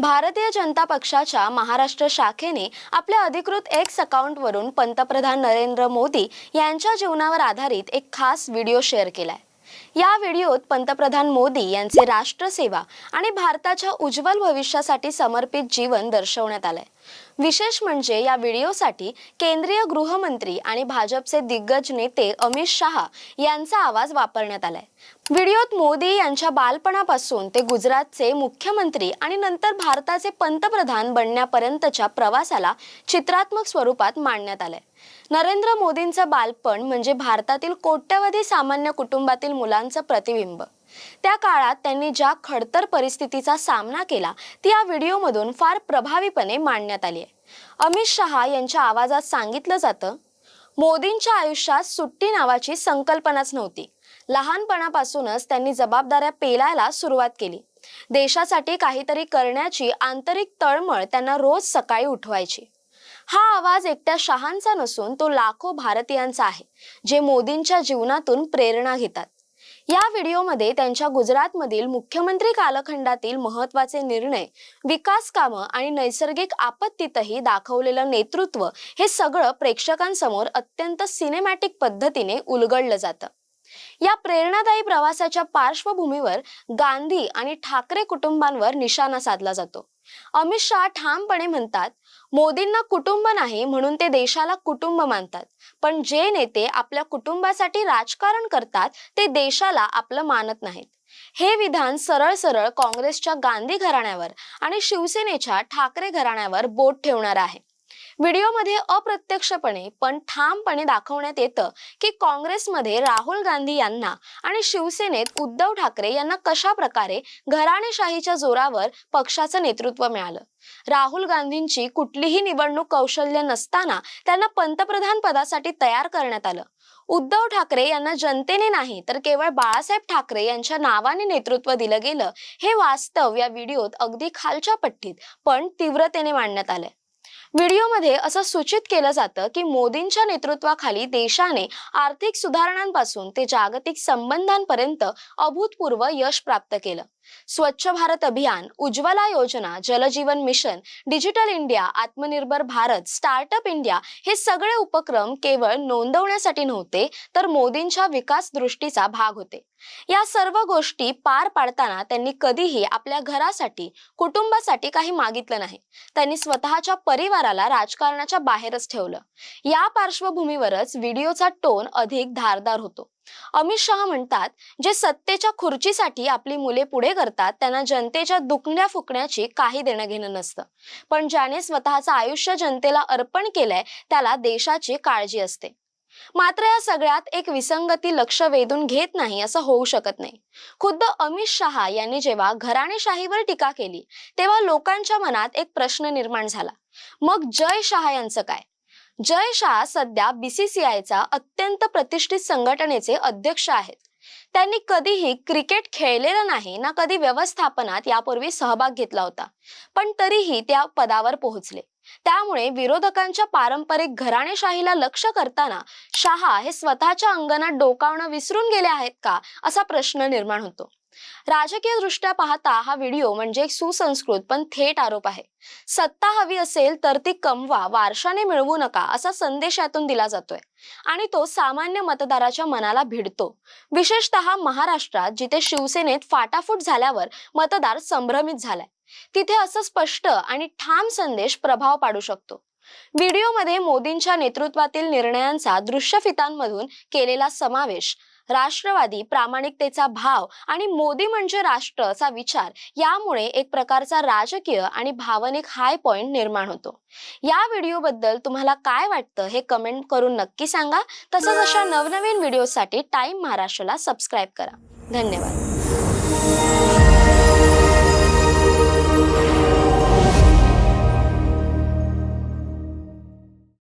भारतीय जनता पक्षाच्या महाराष्ट्र शाखेने आपल्या अधिकृत एक्स अकाउंटवरून पंतप्रधान नरेंद्र मोदी यांच्या जीवनावर आधारित एक खास व्हिडिओ शेअर केलाय. या व्हिडिओत पंतप्रधान मोदी यांचे राष्ट्रसेवा आणि भारताच्या उज्ज्वल भविष्यासाठी समर्पित जीवन दर्शवण्यात आलंय. विशेष म्हणजे या व्हिडिओसाठी केंद्रीय गृहमंत्री आणि भाजपचे दिग्गज नेते अमित शहा यांचा आवाज वापरण्यात आलाय. व्हिडिओत मोदी यांच्या बालपणापासून ते गुजरातचे मुख्यमंत्री आणि नंतर भारताचे पंतप्रधान बनण्यापर्यंतच्या प्रवासाला चित्रात्मक स्वरूपात मांडण्यात आलंय. नरेंद्र मोदींचं बालपण म्हणजे भारतातील कोट्यवधी सामान्य कुटुंबातील मुलांचं प्रतिबिंब. त्या काळात त्यांनी ज्या खडतर परिस्थितीचा सामना केला ती या व्हिडिओमधून फार प्रभावीपणे मांडण्यात आली आहे. अमित शहा यांच्या आवाजात सांगितलं जातं मोदींच्या आयुष्यात सुट्टी नावाची संकल्पनाच नव्हती. लहानपणापासूनच त्यांनी जबाबदाऱ्या पेलायला सुरुवात केली. देशासाठी काहीतरी करण्याची आंतरिक तळमळ त्यांना रोज सकाळी उठवायची. हा आवाज एकट्या शहांचा नसून तो लाखो भारतीयांचा आहे जे मोदींच्या जीवनातून प्रेरणा घेतात. या व्हिडिओमध्ये त्यांच्या गुजरातमधील मुख्यमंत्री कालखंडातील महत्त्वाचे निर्णय विकास कामं आणि नैसर्गिक आपत्तीतही दाखवलेलं नेतृत्व हे सगळं प्रेक्षकांसमोर अत्यंत सिनेमॅटिक पद्धतीने उलगडलं जातं. या प्रेरणादायी प्रवासाच्या पार्श्वभूमीवर गांधी आणि ठाकरे कुटुंबांवर निशाणा साधला जातो. अमित शहा ठामपणे म्हणतात मोदींना कुटुंब नाही म्हणून ते देशाला कुटुंब मानतात. पण जे नेते आपल्या कुटुंबासाठी राजकारण करतात ते देशाला आपलं मानत नाहीत. हे विधान सरळ सरळ काँग्रेसच्या गांधी घराण्यावर आणि शिवसेनेच्या ठाकरे घराण्यावर बोट ठेवणार आहे. व्हिडिओमध्ये अप्रत्यक्षपणे पण ठामपणे दाखवण्यात येतं की काँग्रेसमध्ये राहुल गांधी यांना आणि शिवसेनेत उद्धव ठाकरे यांना कशा प्रकारे घराणेशाहीच्या जोरावर पक्षाचं नेतृत्व मिळालं? राहुल गांधींची कुठलीही निवडणूक कौशल्य नसताना त्यांना पंतप्रधान पदासाठी तयार करण्यात आलं. उद्धव ठाकरे यांना जनतेने नाही तर केवळ बाळासाहेब ठाकरे यांच्या नावाने नेतृत्व दिलं गेलं हे वास्तव या व्हिडिओत अगदी खालच्या पट्टीत पण तीव्रतेने मांडण्यात आलंय. व्हिडिओमध्ये असं सूचित केलं जातं की मोदींच्या नेतृत्वाखाली देशाने आर्थिक सुधारणांपासून ते जागतिक संबंधांपर्यंत अभूतपूर्व यश प्राप्त केलं. स्वच्छ भारत अभियान उज्ज्वला योजना जलजीवन मिशन डिजिटल इंडिया आत्मनिर्भर भारत स्टार्टअप इंडिया हे सगळे उपक्रम केवळ नोंदवण्यासाठी नव्हते तर मोदींच्या विकास दृष्टीचा भाग होते. या सर्व गोष्टी पार पाडताना त्यांनी कधीही आपल्या घरासाठी कुटुंबासाठी काही मागितलं नाही. त्यांनी स्वतःच्या परिवाराला राजकारणाच्या बाहेरच ठेवलं. या पार्श्वभूमीवरच व्हिडिओचा टोन अधिक धारदार होतो. अमित शहा म्हणतात जे सत्तेच्या खुर्चीसाठी आपली मुले पुढे करतात त्यांना जनतेच्या दुखण्या फुकण्याची काही देणं घेणं नसतं. पण ज्याने स्वतःचं आयुष्य जनतेला अर्पण केलंय त्याला देशाची काळजी असते. मात्र या सगळ्यात एक विसंगती लक्ष वेधून घेत नाही असं होऊ शकत नाही. खुद्द अमित शहा यांनी जेव्हा घराणेशाहीवर टीका केली तेव्हा लोकांच्या मनात एक प्रश्न निर्माण झाला. मग जय शहा यांचं काय? जय शहा सध्या बीसीसीआयचा अत्यंत प्रतिष्ठित संघटनेचे अध्यक्ष आहेत. त्यांनी कधीही क्रिकेट खेळलेलं नाही ना कधी व्यवस्थापनात यापूर्वी सहभाग घेतला होता. पण तरीही त्या पदावर पोहोचले. त्यामुळे विरोधकांच्या पारंपरिक घराणेशाहीला लक्ष करताना शहा हे स्वतःच्या अंगणात डोकावणं विसरून गेले आहेत का असा प्रश्न निर्माण होतो. राजकीय दृष्ट्या पाहता हा व्हिडिओ म्हणजे एक सुसंस्कृत पण थेट आरोप आहे. सत्ता हवी असेल तर ती कमवा वारशाने मिळवू नका असा संदेश यातून दिला जातोय. आणि तो सामान्य मतदाराच्या मनाला भिडतो. विशेषतः महाराष्ट्रात जिथे शिवसेनेत फाटाफूट झाल्यावर मतदार संभ्रमित झालाय. तिथे असं स्पष्ट आणि ठाम संदेश प्रभाव पाडू शकतो. व्हिडिओमध्ये मोदींच्या नेतृत्वातील निर्णयांचा दृश्यफितांमधून केलेला समावेश राष्ट्रवादी प्रामाणिकतेचा भाव आणि मोदी म्हणजे राष्ट्र असा विचार यामुळे एक प्रकारचा राजकीय आणि भावनिक हाय पॉइंट निर्माण होतो. या व्हिडिओबद्दल तुम्हाला काय वाटतं हे कमेंट करून नक्की सांगा. तसंच अशा नवनवीन व्हिडिओसाठी टाइम महाराष्ट्राला सबस्क्राईब करा. धन्यवाद.